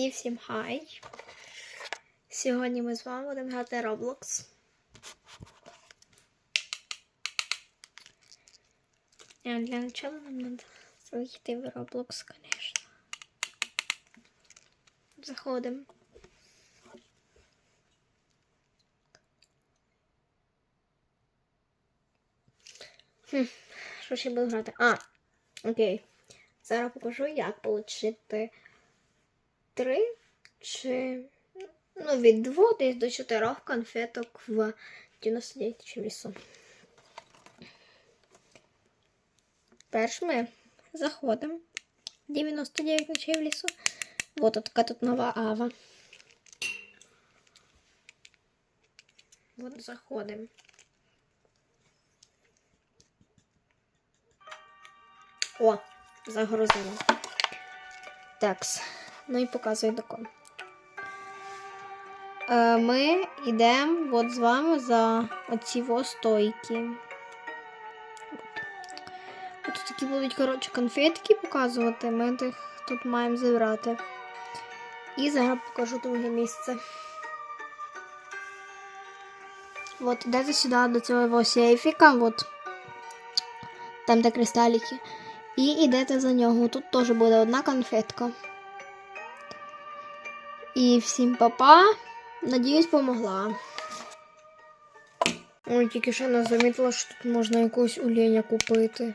І всім хай! Сьогодні ми з вами будемо грати Roblox. Для начала нам надо зайти в Roblox, конечно. Заходимо. Хм, що ще буду грати? А, окей. Зараз покажу, як отримати три чи ну, від двох десь до чотирьох конфеток в 99 лісу. Перш ми заходимо. 99 ночей в лісу. Вот така тут нова ава. Вот заходимо. О, загрузила. Такс. Ну і показую докон. Е, ми йдемо от з вами за оці стойки. Тут такі будуть, коротше, конфетки показувати. Ми їх тут маємо забрати. І зараз покажу друге місце. От, йдете сюди до цього сейфіка, от. Там де кристаліки. І йдете за нього. Тут теж буде одна конфетка. І всім папа. Надіюсь, помогла. Ой, тільки що не замітила, що тут можна якусь оленя купити.